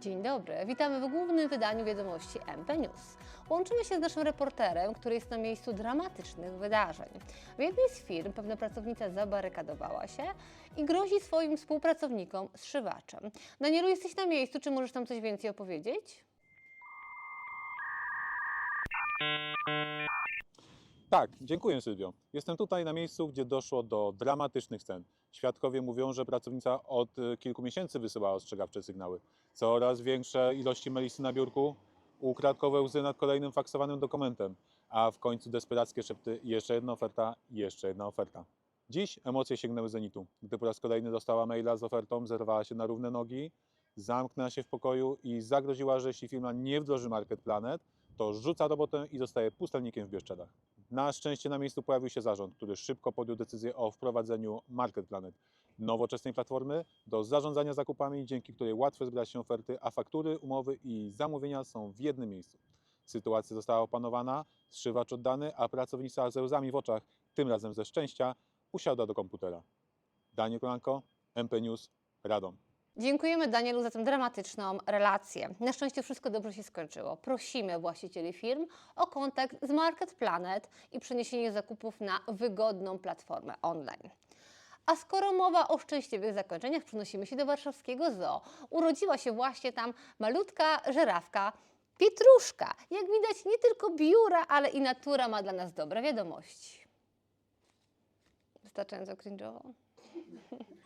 Dzień dobry, witamy w głównym wydaniu wiadomości MP News. Łączymy się z naszym reporterem, który jest na miejscu dramatycznych wydarzeń. W jednej z firm pewna pracownica zabarykadowała się i grozi swoim współpracownikom zszywaczem. Danielu, jesteś na miejscu, czy możesz tam coś więcej opowiedzieć? Tak, dziękuję Sylwio. Jestem tutaj na miejscu, gdzie doszło do dramatycznych scen. Świadkowie mówią, że pracownica od y, kilku miesięcy wysyłała ostrzegawcze sygnały. Coraz większe ilości melisy na biurku, ukradkowe łzy nad kolejnym faksowanym dokumentem, a w końcu desperackie szepty jeszcze jedna oferta, jeszcze jedna oferta. Dziś emocje sięgnęły zenitu. Gdy po raz kolejny dostała maila z ofertą, zerwała się na równe nogi, zamknęła się w pokoju i zagroziła, że jeśli firma nie wdroży Market Planet, to rzuca robotę i zostaje pustelnikiem w Bieszczadach. Na szczęście na miejscu pojawił się zarząd, który szybko podjął decyzję o wprowadzeniu Market Planet, nowoczesnej platformy do zarządzania zakupami, dzięki której łatwo zbierać się oferty, a faktury, umowy i zamówienia są w jednym miejscu. Sytuacja została opanowana, zszywacz oddany, a pracownica ze łzami w oczach, tym razem ze szczęścia, usiadła do komputera. Daniel Kolanko, MP News, Radom. Dziękujemy Danielu za tę dramatyczną relację. Na szczęście wszystko dobrze się skończyło. Prosimy właścicieli firm o kontakt z Market Planet i przeniesienie zakupów na wygodną platformę online. A skoro mowa o szczęśliwych zakończeniach, przenosimy się do warszawskiego zoo. Urodziła się właśnie tam malutka żerawka Pietruszka. Jak widać, nie tylko biura, ale i natura ma dla nas dobre wiadomości. Wystarczająco cringe'owo.